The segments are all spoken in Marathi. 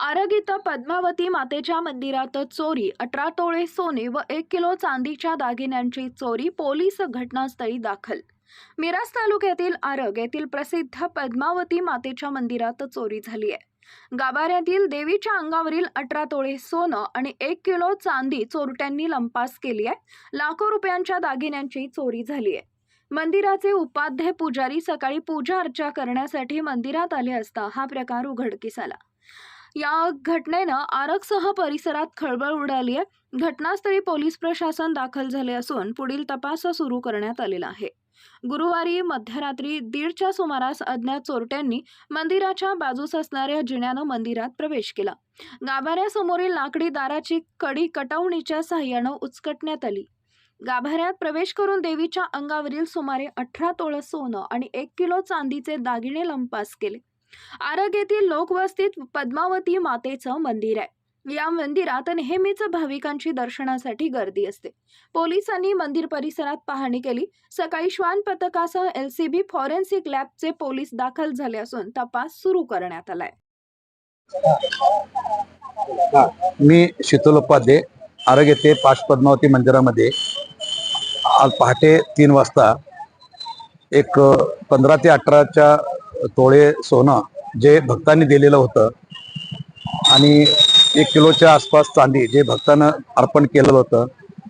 आरग इथं पद्मावती मातेच्या मंदिरात चोरी अठरा तोळे सोने व एक किलो चांदीच्या दागिन्यांची चोरी पोलीस घटनास्थळी दाखल. मिराज तालुक्यातील आरग येथील प्रसिद्ध पद्मावती मातेच्या मंदिरात चोरी झाली आहे. गाभाऱ्यातील देवीच्या अंगावरील अठरा तोळे सोनं आणि एक किलो चांदी चोरट्यांनी लंपास केली आहे. लाखो रुपयांच्या दागिन्यांची चोरी झाली आहे. मंदिराचे उपाध्याय पुजारी सकाळी पूजा अर्चा करण्यासाठी मंदिरात आले असता हा प्रकार उघडकीस आला. या घटनेनं आरगसह परिसरात खळबळ उडाली आहे. घटनास्थळी पोलीस प्रशासन दाखल झाले असून पुढील तपास सुरू करण्यात आलेला आहे. गुरुवारी मध्यरात्री दीडच्या सुमारास अज्ञात चोरट्यांनी मंदिराच्या बाजूस असणाऱ्या जिन्यानं मंदिरात प्रवेश केला. गाभाऱ्यासमोरील लाकडी दाराची कडी कटवणीच्या सहाय्यानं उचकटण्यात आली. गाभाऱ्यात प्रवेश करून देवीच्या अंगावरील सुमारे अठरा तोळ सोनं आणि एक किलो चांदीचे दागिने लंपास केले. आरग येथील लोकवस्तीत पद्मावती मातेचं मंदिर आहे. या मंदिरात नेहमीच भाविकांची दर्शनासाठी गर्दी असते. पोलिसांनी मंदिर परिसरात पाहणी केली. सकाळी श्वान पथकासह एलसीबी फॉरेन्सिक लॅबचे पोलीस दाखल झाले असून तपास सुरू करण्यात आलाय. मी शीतल उपाध्ये आरोग्य येथे पाच पद्मावती मंदिरामध्ये आज पहाटे तीन वाजता एक पंधरा ते अठराच्या तोळे सोनं जे भक्तांनी दिलेलं होतं आणि एक किलोच्या आसपास चांदी जे भक्तानं अर्पण केलेलं होतं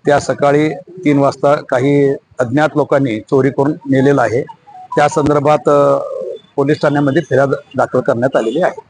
त्या सकाळी तीन वाजता काही अज्ञात लोकांनी चोरी करून नेलेलं आहे. त्या संदर्भात पोलीस ठाण्यामध्ये फिर्याद दाखल करण्यात आलेली आहे.